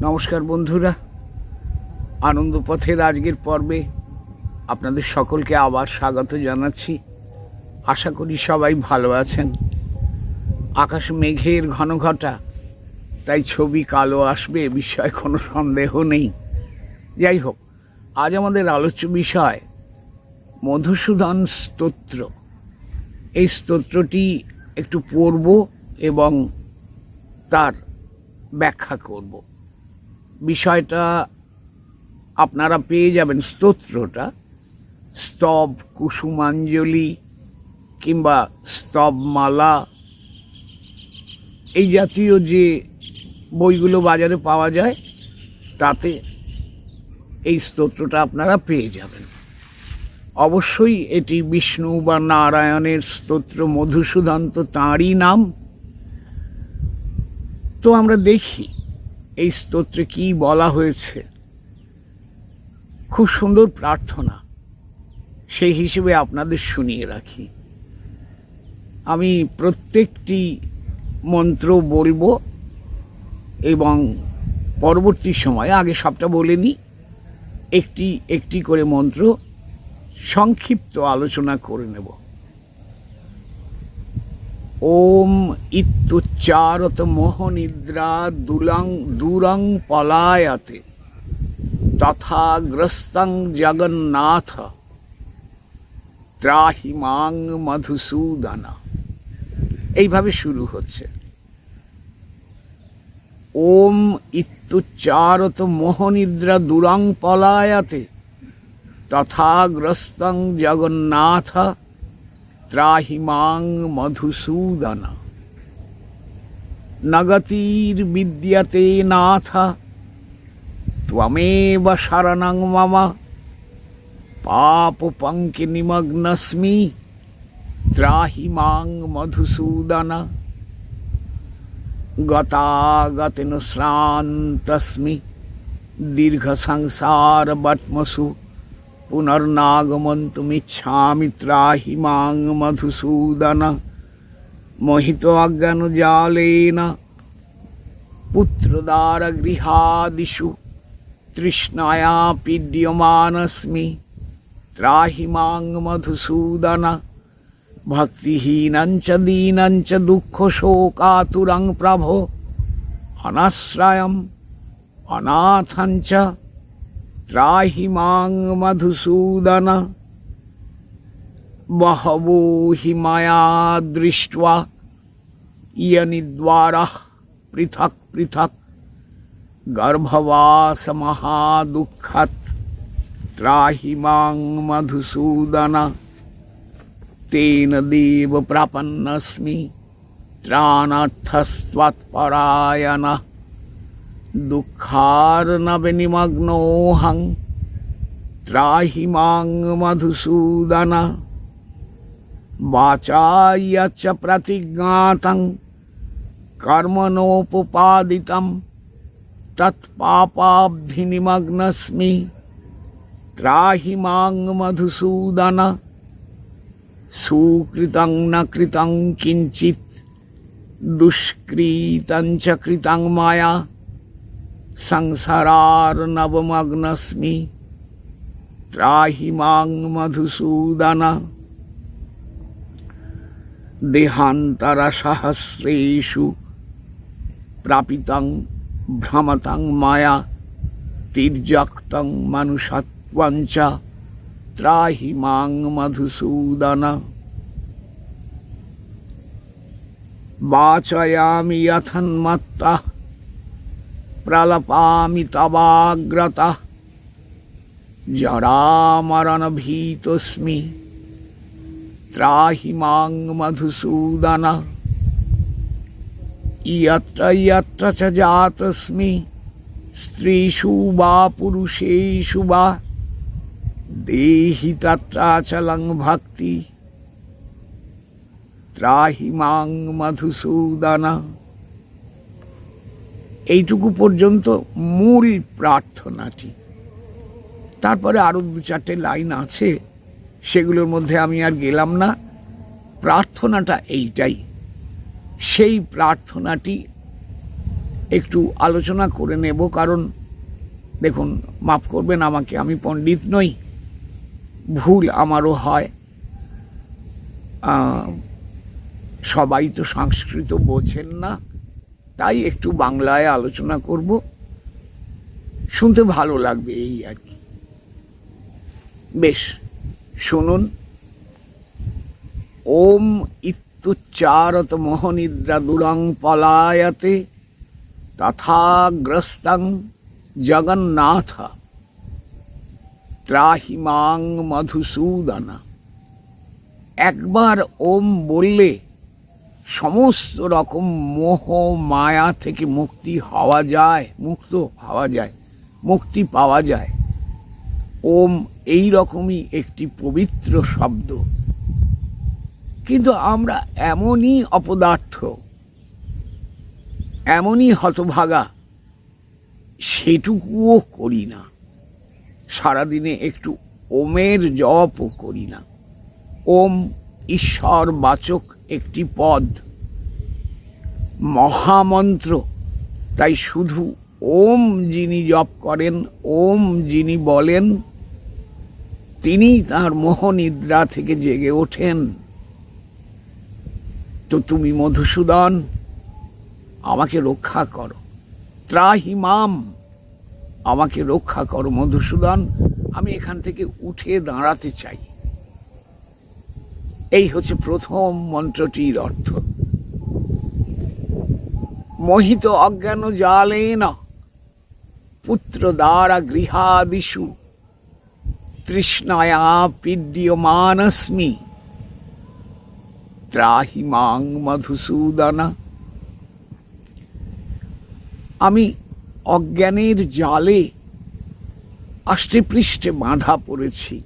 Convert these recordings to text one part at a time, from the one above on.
নমস্কার বন্ধুরা। আনন্দপথের আজকের পর্বে আপনাদের সকলকে আবার স্বাগত জানাচ্ছি। আশা করি সবাই ভালো আছেন। আকাশ মেঘের ঘন ঘটা, তাই ছবি কালো আসবে বিষয়ে কোনো সন্দেহ নেই। যাই হোক, আজ আমাদের আলোচ্য বিষয় মধুসূদন স্তোত্র। এই স্তোত্রটি একটু পড়ব এবং তার ব্যাখ্যা করব। বিষয়টা আপনারা পেয়ে যাবেন স্তোত্রটা। স্তব কুসুমাঞ্জলি কিংবা স্তবমালা। এই জাতীয় যে বইগুলো বাজারে পাওয়া যায়, তাতে এই স্তোত্রটা আপনারা পেয়ে যাবেন। অবশ্যই এটি বিষ্ণু বা নারায়ণের স্তোত্র, মধুসূদন তো তাঁরই নাম। তো আমরা দেখি এই স্তোত্রে কি বলা হয়েছে? খুব সুন্দর প্রার্থনা। সেই হিসেবে আপনাদের শুনিয়ে রাখি। আমি প্রত্যেকটি মন্ত্র বলব এবং পরবর্তী সময়ে, আগে সবটা বলে নিই, একটি একটি করে মন্ত্র সংক্ষিপ্ত আলোচনা করে নেব। ওম ইত্যুচ্চারত মোহনিদ্রা দুলাং দূরং পলায়াতে, তথা গ্রস্তং জগন্নাথ ত্রাহিমাং মধুসূদনা। এইভাবে শুরু হচ্ছে। ওম ইত্যুচ্চারত মোহনিদ্রা দুরং পলায়াতে, তথা গ্রস্তং জগন্নাথ ত্রাহিমাং মধুসূদন। নগতির বিদ্যতে নাথ, ত্বমেব শরণং মম। পাপ পঙ্কে নিমগ্নস্মি ত্রাহিমাং মধুসূদন। গতাগতেন দীর্ঘ সংসার বটমসু পুনর্নাগমন্তুমিচ্ছামি ত্রাহি মাং মধুসূদন মোহিত অজ্ঞান জালেন পুত্রদার গৃহাদিষু তৃষ্ণায়া পীড্যমানস্মি ত্রাহি মাং মধুসূদন ভক্তিহীনঞ্চ দীনঞ্চ দুঃখ শোকাতুরং প্রভো অনাশ্রয়ম অনাথঞ্চ त्राहि माँ मधुसूदन। बहवो हि मया दृष्ट्वा इयनिद्वारः पृथक् पृथक् गर्भवासमहादुःखत् त्राहि माँ मधुसूदन। तेन देव प्रपन्नस्मि त्राणार्थस्त्वत्परायणः। ত্রাণার্থস্ত্বৎপরায়ণ দুঃখার্ণবে নিমগ্নোহং ত্রাহি মাং মধুসূদন বাচায়চ প্রতিজ্ঞাতং কর্মণোপপাদিতম তৎপাপাব্ধি নিমগ্নস্মি ত্রাহি মাং মধুসূদন সুকৃতং ন কৃতং কিঞ্চিত দুষ্কৃতং চ কৃতং মায়া সংসারার নবমগ্নস্মি ত্রাহি মাং মধুসূদন দেহান্তর সহস্রেষু প্রাপিতং ভ্রমতং মায়া তির্যক্তং মনুষত্বঞ্চ ত্রাহি মাং মধুসূদন বাচয়ামি যথন্মত্তা প্রলপামি তবাগ্রতা জরামরণভীতস্মি ত্রাহি মাং মধুসূদন ইয়ত্র ইয়ত্র চ জাতস্মি স্ত্রীষু বা পুরুষেষু বা দেহি তত্রাচলং ভক্তি ত্রাহি মাং মধুসূদন এইটুকু পর্যন্ত মূল প্রার্থনাটি তারপরে আরও দু চারটে লাইন আছে, সেগুলোর মধ্যে আমি আর গেলাম না। প্রার্থনাটা এইটাই। সেই প্রার্থনাটি একটু আলোচনা করে নেব, কারণ দেখুন, মাফ করবেন, আমাকে আমি পণ্ডিত নই, ভুল আমারও হয়। সবাই তো সংস্কৃত বোঝেন না। তাই একটু বাংলায় আলোচনা করব। শুনতে ভালো লাগবে এই আর কি। বেশ, শুনুন। ওম ইত্যুচ্চারত মহনিদ্রা দুরং পলায়তে তথাগ্রস্তং জগন্নাথ ত্রাহিমাং মধুসূদন। একবার ওম বললে সমস্ত রকম মোহ, মায়া থেকে মুক্তি হওয়া যায়, মুক্ত হওয়া যায়, মুক্তি পাওয়া যায়। ওম এই রকমই একটি পবিত্র শব্দ। কিন্তু আমরা এমনই অপদার্থ, এমনই হতভাগা, সেটুকুও করি না। সারাদিনে একটু ওমের জপও করি না। ওম ঈশ্বর বাচক একটি পদ। মহামন্ত্র। তাই শুধু ওম যিনি জপ করেন, ওম যিনি বলেন, তিনি তার মোহনিদ্রা থেকে জেগে ওঠেন। তো তুমি মধুসূদন, আমাকে রক্ষা করো। ত্রাহিমাম আমাকে রক্ষা করো মধুসূদন। আমি এখান থেকে উঠে দাঁড়াতে চাই। এই হচ্ছে প্রথম মন্ত্রটির অর্থ। মোহিত অজ্ঞান জালেন পুত্র দ্বারা গৃহাদিষু, তৃষ্ণায়া পীড্যমানস্মি, ত্রাহি মাং মধুসূদনা। আমি অজ্ঞানের জালে আষ্টে পৃষ্ঠে বাঁধা পড়েছি,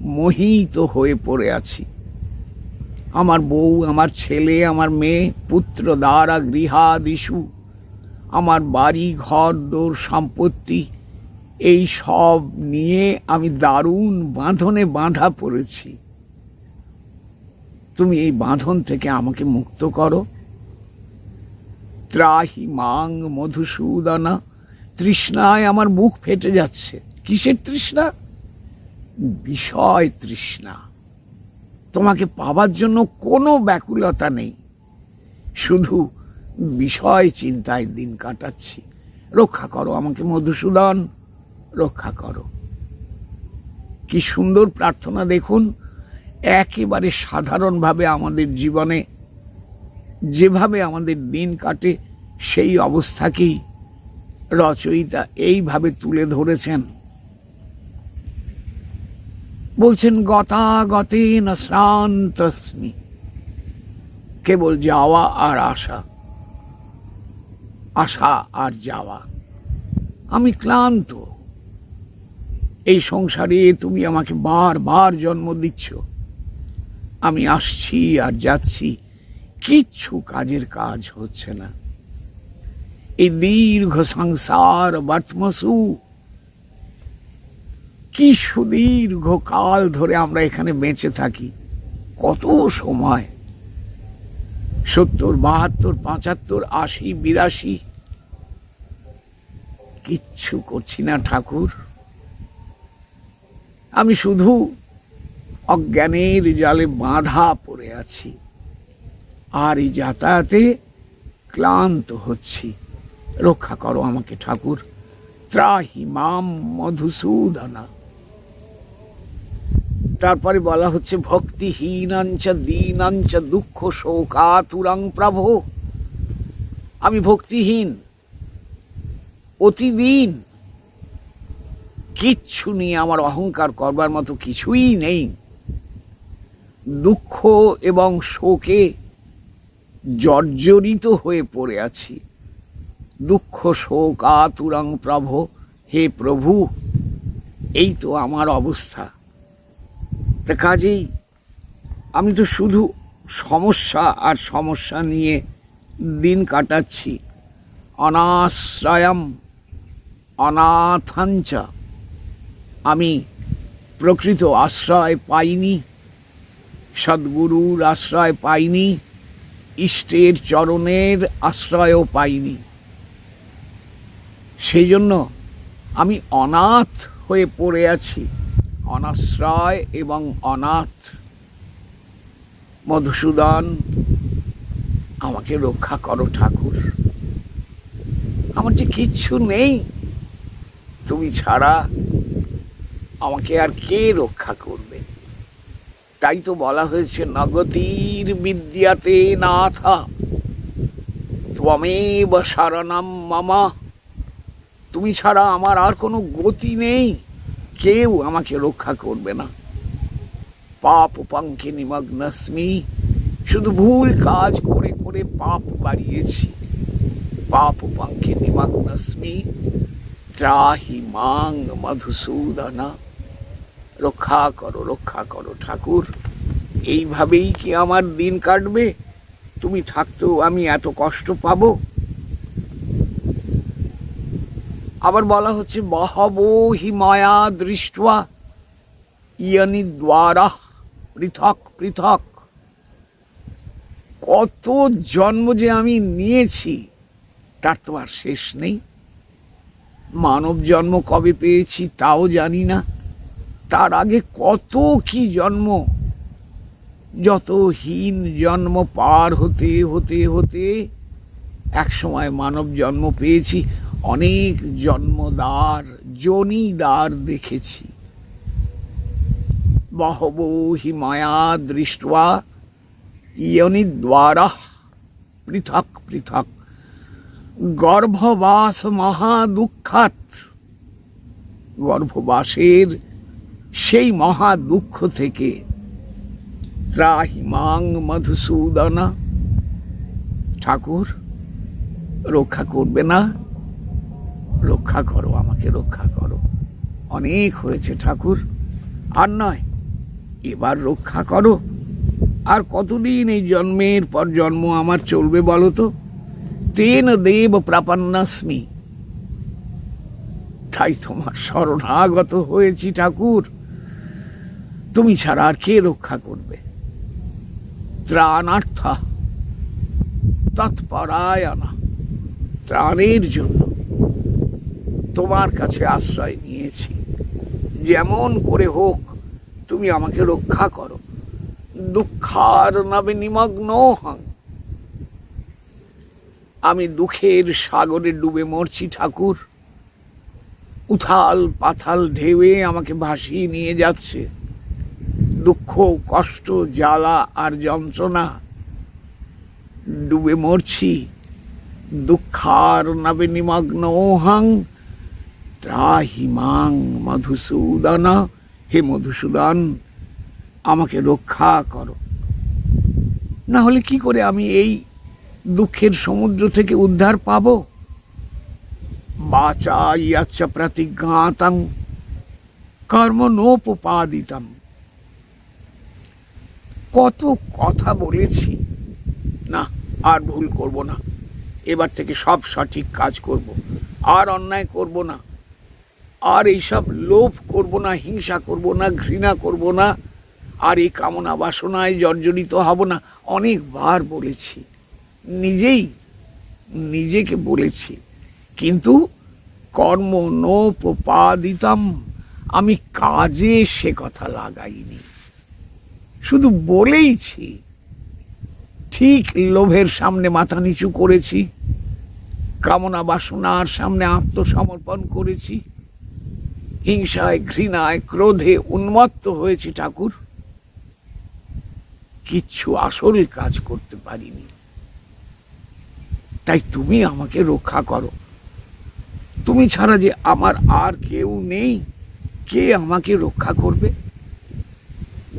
মোহিত হয়ে পড়ে আছি। আমার বউ, আমার ছেলে, আমার মেয়ে, পুত্র, দ্বারা গৃহাদিশু আমার বাড়ি, ঘর, দোর, সম্পত্তি, এই সব নিয়ে আমি দারুণ বাঁধনে বাঁধা পড়েছি। তুমি এই বাঁধন থেকে আমাকে মুক্ত করো। ত্রাহি মাং মধুসূদনা, তৃষ্ণায় আমার মুখ ফেটে যাচ্ছে। কিসের তৃষ্ণা? বিষয় তৃষ্ণা। তোমাকে পাবার জন্য কোনো ব্যাকুলতা নেই। শুধু বিষয় চিন্তায় দিন কাটাচ্ছি। রক্ষা করো আমাকে, মধুসূদন, রক্ষা করো। কি সুন্দর প্রার্থনা দেখুন, একেবারে সাধারণভাবে আমাদের জীবনে যেভাবে আমাদের দিন কাটে, সেই অবস্থাকেই রচয়িতা এইভাবে তুলে ধরেছেন। বলছেন গতাগতে না শ্রান্তস্মি। কেবল যাওয়া আর আসা। আসা আর যাওয়া। আমি ক্লান্ত। এই সংসারে তুমি আমাকে বারবার জন্ম দিচ্ছ। আমি আসছি আর যাচ্ছি। কিচ্ছু কাজের কাজ হচ্ছে না। এই দীর্ঘ সংসার বাটমসু কি সুদীর্ঘ কাল ধরে আমরা এখানে বেঁচে থাকি। কত সময়? সত্তর, বাহাত্তর, পঁচাত্তর, আশি, বিরাশি। কিচ্ছু করছি না ঠাকুর। আমি শুধু অজ্ঞানের জালে বাঁধা পড়ে আছি। আর এই যাতায়াতে ক্লান্ত হচ্ছি। রক্ষা করো আমাকে ঠাকুর। ত্রাহি মাম মধুসূদনা। তারপরে বলা হচ্ছে, ভক্তিহীনাঞ্চ, দীনাঞ্চ, দুঃখ, শোকাতুরাং প্রভো। আমি ভক্তিহীন। প্রতিদিন কিচ্ছু নিয়ে আমার অহংকার করবার মতো কিছুই নেই। দুঃখ এবং শোকে জর্জরিত হয়ে পড়ে আছি। দুঃখ শোক আতুরং প্রভ, হে প্রভু। এই তো আমার অবস্থা। তা কাজেই আমি তো শুধু সমস্যা আর সমস্যা নিয়ে দিন কাটাচ্ছি। অনাশ্রয়ম, অনাথাঞ্চ। আমি প্রকৃত আশ্রয় পাইনি, সদ্গুরুর আশ্রয় পাইনি, ইষ্টের চরণের আশ্রয়ও পাইনি। সেই জন্য আমি অনাথ হয়ে পড়ে আছি। অনাশ্রয় এবং অনাথ। মধুসূদন, আমাকে রক্ষা করো ঠাকুর। আমার যে কিচ্ছু নেই, তুমি ছাড়া আমাকে আর কে রক্ষা করবে? তাই তো বলা হয়েছে, নগতির বিদ্যাতে নাথা। ত্বমেব শরণম মামা। তুমি ছাড়া আমার আর কোনো গতি নেই। কেউ আমাকে রক্ষা করবে না। পাপ পাঙ্কে নিমগ্নস্মি শুধু ভুল কাজ করে করে পাপ বাড়িয়েছি। পাপ পাঙ্কে নিমগ্নস্মি ত্রাহি মাং মধুসূদনা। রক্ষা করো রক্ষা করো ঠাকুর। এইভাবেই কি আমার দিন কাটবে? তুমি থাকতেও আমি এত কষ্ট পাবো? আবার বলা হচ্ছে বহব হি মায়া দৃষ্টা ইয়ানি দ্বারা পৃথক পৃথক। কত জন্ম যে আমি নিয়েছি, তার তো আর শেষ নেই। মানব জন্ম কবে পেয়েছি তাও জানি না। তার আগে কত কি জন্ম? যত হীন জন্ম পার হতে হতে হতে, এক সময় মানব জন্ম পেয়েছি। অনেক জন্মদ্বার জনিদ্বার দেখেছি। বহব হি মায়া দৃষ্টা ইয়নিদ্বারা পৃথক পৃথক। গর্ভবাস মহা দুঃখাত গর্ভবাসের সেই মহা দুঃখ থেকে ত্রাহিমাং মধুসূদনা। ঠাকুর, রক্ষা করবে না। রক্ষা করো, আমাকে রক্ষা করো। অনেক হয়েছে ঠাকুর, আর নয়, এবার রক্ষা করো। আর কতদিন এই জন্মের পর জন্ম আমার চলবে বলো তো? তেন দেব প্রাপান্নাস্মি। তাই তোমার শরণাগত হয়েছি ঠাকুর। তুমি ছাড়া আর কে রক্ষা করবে? ত্রাণার্থা, তৎপরায়ণা, ত্রাণের জন্য। তোমার কাছে আশ্রয় নিয়েছি। যেমন করে হোক, তুমি আমাকে রক্ষা করো। দুঃখার নবে নিমগ্ন হন আমি দুঃখের সাগরে ডুবে মরছি, ঠাকুর। উথাল পাথাল ঢেউয়ে আমাকে ভাসিয়ে নিয়ে যাচ্ছে। দুঃখ, কষ্ট, জ্বালা আর যন্ত্রণা। ডুবে মরছি। দুঃখার নবে নিমগ্ন হাং ত্রাহিমাং মধুসূদনা। হে মধুসূদন, আমাকে রক্ষা করো। না হলে কি করে আমি এই দুঃখের সমুদ্র থেকে উদ্ধার পাবো? বাচা ইয়াচ্ছা প্রতিজ্ঞাতাং কর্ম নোপপাদিতাম কত কথা বলেছি। না, আর ভুল করব না। এবার থেকে সব সঠিক কাজ করব। আর অন্যায় করব না। আর এইসব লোভ করব না, হিংসা করব না, ঘৃণা করব না, আর এই কামনা বাসনায় জর্জরিত হব না। অনেকবার বলেছি, নিজেই নিজেকে বলেছি, কিন্তু কর্ম নোপপাদিতাম আমি কাজে সে কথা লাগাইনি। শুধু বলেইছি, ঠিক লোভের সামনে মাথা নিচু করেছি, কামনা বাসনার সামনে আত্মসমর্পণ করেছি হিংসায়, ঘৃণায়, ক্রোধে উন্মত্ত হয়েছি ঠাকুর। কিচ্ছু আসল কাজ করতে পারিনি। তাই তুমি আমাকে রক্ষা করো। তুমি ছাড়া যে আমার আর কেউ নেই, কে আমাকে রক্ষা করবে?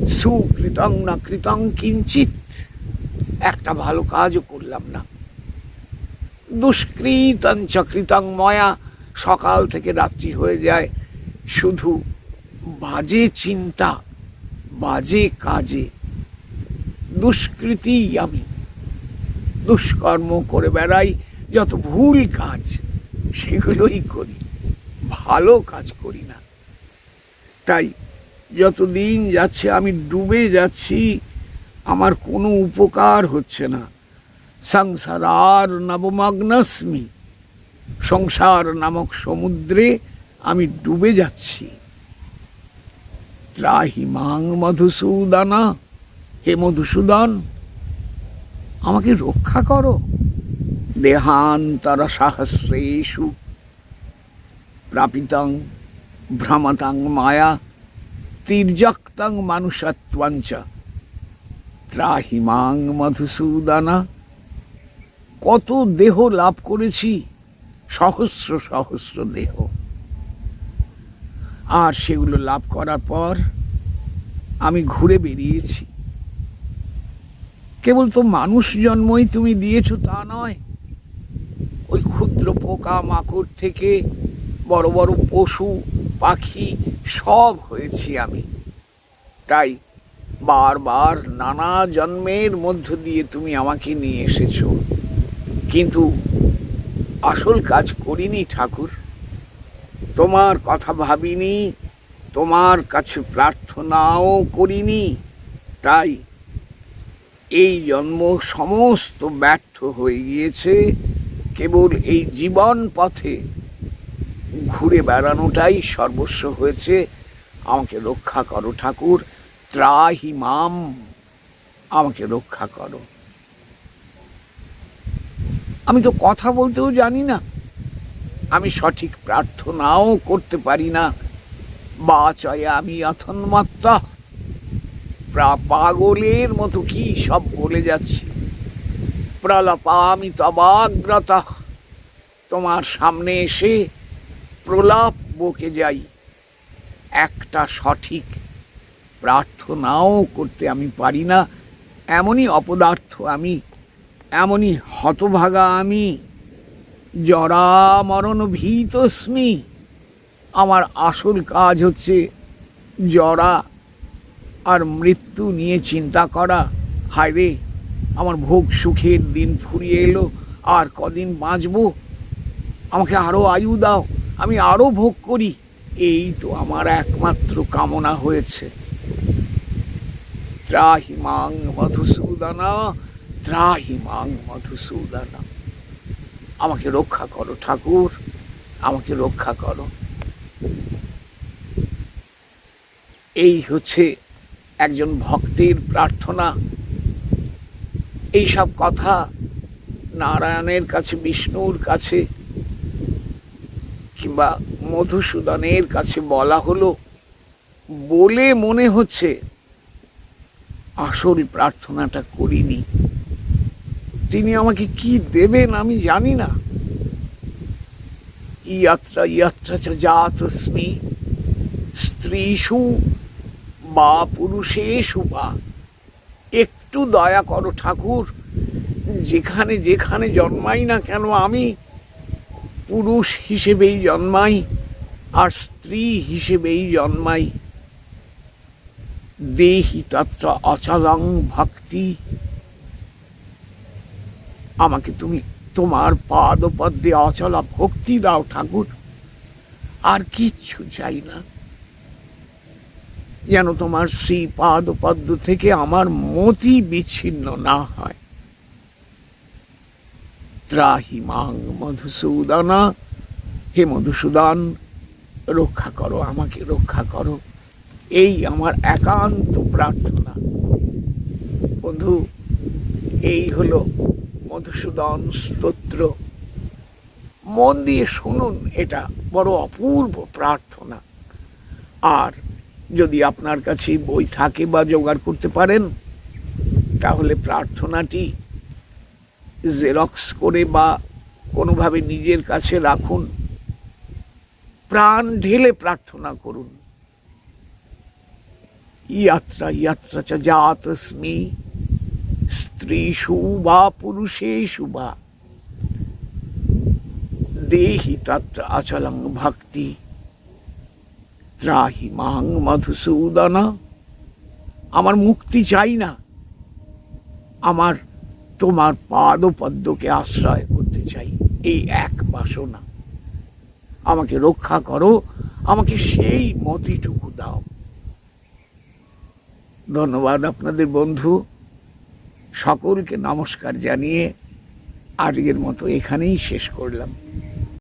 সুকৃতং না কৃতং কিঞ্চিত একটা ভালো কাজও করলাম না। দুষ্কৃতঞ্চ কৃতং ময়া। সকাল থেকে রাত্রি হয়ে যায়। শুধু বাজে চিন্তা, বাজে কাজে। দুষ্কৃতি আমি। দুষ্কর্ম করে বেড়াই যত ভুল কাজ, সেগুলোই করি। ভালো কাজ করি না। তাই যত দিন যাচ্ছে আমি ডুবে যাচ্ছি, আমার কোনো উপকার হচ্ছে না। সংসার আর নবমগ্নস্মি। সংসার নামক সমুদ্রে আমি ডুবে যাচ্ছি। ত্রাহিমাং মধুসূদানা, হে মধুসূদন, আমাকে রক্ষা করো। দেহান্তর সহস্রেষু, প্রাপিতং ভ্রমতাং মায়া, তির্যক্তং মানুষত্বঞ্চ ত্রাহিমাং মধুসূদানা, কত দেহ লাভ করেছি, সহস্র সহস্র দেহ। আর সেগুলো লাভ করার পর আমি ঘুরে বেরিয়েছি। কেবল তো মানুষ জন্মই তুমি দিয়েছ তা নয়। ওই ক্ষুদ্র পোকা মাকড় থেকে বড় বড় পশু, পাখি সব হয়েছি আমি। তাই বারবার নানা জন্মের মধ্য দিয়ে তুমি আমাকে নিয়ে এসেছ। কিন্তু আসল কাজ করিনি ঠাকুর। তোমার কথা ভাবিনি, তোমার কাছে প্রার্থনাও করিনি, তাই এই জন্ম সমস্ত ব্যর্থ হয়ে গিয়েছে, কেবল এই জীবন পথে ঘুরে বেড়ানোটাই সর্বস্ব হয়েছে। আমাকে রক্ষা করো ঠাকুর, ত্রাহি মাম, আমাকে রক্ষা করো। আমি তো কথা বলতেও জানি না। আমি সঠিক প্রার্থনাও করতে পারি না। বা চয় আমি অথন্মাত্তা প্রা- পাগলের মতো কি সব বলে যাচ্ছি? প্রলাপা আমি তবাগ্রতা তোমার সামনে এসে প্রলাপ বকে যাই। একটা সঠিক প্রার্থনাও করতে আমি পারি না। এমনই অপদার্থ আমি, এমনই হতভাগা আমি। জরা মরণ ভীতস্মি আমার আসল কাজ হচ্ছে জরা আর মৃত্যু নিয়ে চিন্তা করা। হায় রে আমার ভোগ সুখের দিন ফুরিয়ে এলো, আর কদিন বাঁচবো? আমাকে আরও আয়ু দাও, আমি আরও ভোগ করি। এই তো আমার একমাত্র কামনা হয়েছে। ত্রাহি মাং মধুসূদনা ত্রাহি মাং মধুসূদনা। আমাকে রক্ষা করো, ঠাকুর। আমাকে রক্ষা করো। এই হচ্ছে একজন ভক্তের প্রার্থনা। এই সব কথা নারায়ণের কাছে, বিষ্ণুর কাছে কিংবা মধুসূদনের কাছে বলা হলো বলে মনে হচ্ছে আসল প্রার্থনাটা করিনি। তিনি আমাকে কি দেবেন আমি জানি না। ইয়াত্রা ইয়াত্রা চ জাতস্মি স্ত্রীষু বা পুরুষেষু বা। একটু দয়া করো ঠাকুর, যেখানে যেখানে জন্মাই না কেন আমি, পুরুষ হিসেবেই জন্মাই আর স্ত্রী হিসেবেই জন্মাই। দেহি তত্র অচলং ভক্তি। আমাকে তুমি তোমার পাদপদ্মে অচলা ভক্তি দাও, ঠাকুর। আর কিচ্ছু চাই না। যেন তোমার শ্রী পাদপদ্ম থেকে আমার মতি বিচ্ছিন্ন না হয়। ত্রাহি মাং মধুসূদনা। হে মধুসূদন, রক্ষা করো, আমাকে রক্ষা করো। এই আমার একান্ত প্রার্থনা। বন্ধু, এই হলো মধুসূদন স্তোত্র। মন দিয়ে শুনুন এটা, বড় অপূর্ব প্রার্থনা। আর যদি আপনার কাছে বই থাকে বা জোগাড় করতে পারেন, তাহলে প্রার্থনাটি জেরক্স করে বা কোনোভাবে নিজের কাছে রাখুন। প্রাণ ঢেলে প্রার্থনা করুন। ইয়াত্রা ইয়াত্রা চ জাতস্মি স্ত্রীষু বা পুরুষেষু বা। দেহি তত্র অচলং ভক্তি। ত্রাহি মাং মধুসূদনা। আমার মুক্তি চাই না। আমার তোমার পাদপদ্মকে আশ্রয় করতে চাই। এই এক বাসনা। আমাকে রক্ষা করো। আমাকে সেই মতিটুকু দাও। ধন্যবাদ আপনাদের বন্ধু। সকলকে নমস্কার জানিয়ে আজকের মতো এখানেই শেষ করলাম।